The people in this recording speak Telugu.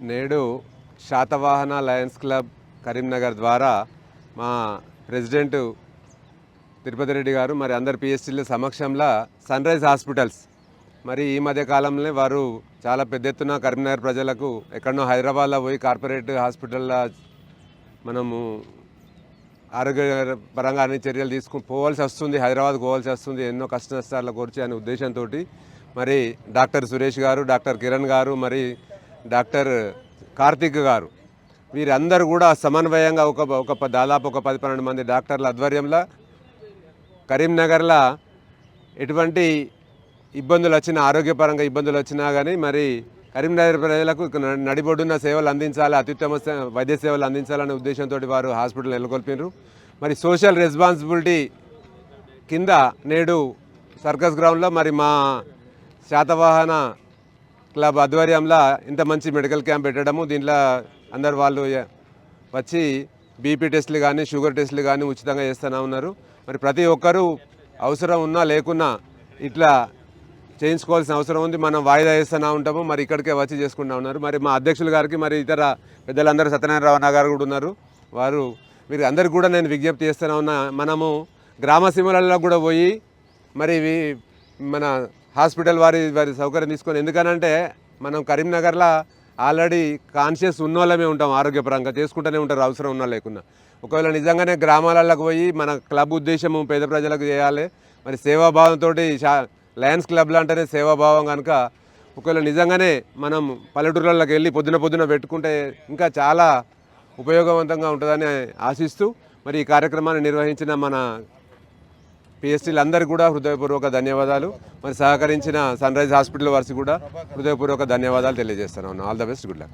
నేడు శాతవాహన లయన్స్ క్లబ్ కరీంనగర్ ద్వారా మా ప్రెసిడెంట్ తిరుపతి రెడ్డి గారు మరి అందరు పిఎస్సీల సమక్షంలో సన్ రైజ్ హాస్పిటల్స్. మరి ఈ మధ్య కాలంలో వారు చాలా పెద్ద ఎత్తున కరీంనగర్ ప్రజలకు ఎక్కడనో హైదరాబాద్లో పోయి కార్పొరేట్ హాస్పిటల్లో మనము ఆరోగ్య పరంగా అన్ని చర్యలు తీసుకుని పోవాల్సి వస్తుంది హైదరాబాద్ పోవాల్సి వస్తుంది ఎన్నో కష్ట నష్టాల గురించి అనే ఉద్దేశంతో మరి డాక్టర్ సురేష్ గారు డాక్టర్ కిరణ్ గారు మరి డాక్టర్ కార్తిక్ గారు. వీరందరూ కూడా సమన్వయంగా ఒక ఒక దాదాపు ఒక పది పన్నెండు మంది డాక్టర్ల ఆధ్వర్యంలో కరీంనగర్లో ఎటువంటి ఇబ్బందులు వచ్చినా ఆరోగ్యపరంగా ఇబ్బందులు వచ్చినా కానీ మరి కరీంనగర్ ప్రజలకు నడిబొడ్డున్న సేవలు అందించాలి అత్యుత్తమ వైద్య సేవలు అందించాలనే ఉద్దేశంతో వారు హాస్పిటల్ నెలకొల్పినారు మరి సోషల్ రెస్పాన్సిబిలిటీ కింద నేడు సర్కస్ గ్రౌండ్లో మరి మా శాతవాహన క్లబ్ ఆధ్వర్యంలో ఇంత మంచి మెడికల్ క్యాంప్ పెట్టడము దీంట్లో అందరు వాళ్ళు వచ్చి బీపీ టెస్టులు కానీ షుగర్ టెస్టులు కానీ ఉచితంగా చేస్తూనే ఉన్నారు. మరి ప్రతి ఒక్కరూ అవసరం ఉన్నా లేకున్నా ఇట్లా చేయించుకోవాల్సిన అవసరం ఉంది. మనం వాయిదా వేస్తూనే ఉంటాము మరి ఇక్కడికే వచ్చి చేసుకుంటూ ఉన్నారు. మరి మా అధ్యక్షులు గారికి మరి ఇతర పెద్దలందరూ సత్యనారాయణ గారు కూడా ఉన్నారు. వారు మీరు అందరికీ కూడా నేను విజ్ఞప్తి చేస్తూనే ఉన్నా. మనము గ్రామ సీమలలో కూడా పోయి మరి ఇవి మన హాస్పిటల్ వారి వారి సౌకర్యం తీసుకొని ఎందుకనంటే మనం కరీంనగర్లో ఆల్రెడీ కాన్షియస్ ఉన్నోళ్ళమే ఉంటాం ఆరోగ్యపరంగా చేసుకుంటూనే ఉంటారు అవసరం ఉన్నా లేకున్నా. ఒకవేళ నిజంగానే గ్రామాలకు పోయి మన క్లబ్ ఉద్దేశము పేద ప్రజలకు చేయాలి మరి సేవాభావంతో లయన్స్ క్లబ్లు అంటేనే సేవాభావం కనుక ఒకవేళ నిజంగానే మనం పల్లెటూర్లలోకి వెళ్ళి పొద్దున పొద్దున పెట్టుకుంటే ఇంకా చాలా ఉపయోగవంతంగా ఉంటుందని ఆశిస్తూ మరి ఈ కార్యక్రమాన్ని నిర్వహించిన మన పిఎస్టీలు కూడా హృదయపూర్వక ధన్యవాదాలు. మరి సహకరించిన సన్ రైజ్ హాస్పిటల్ వారికి కూడా హృదయపూర్వక ధన్యవాదాలు తెలియజేస్తాను all the best good luck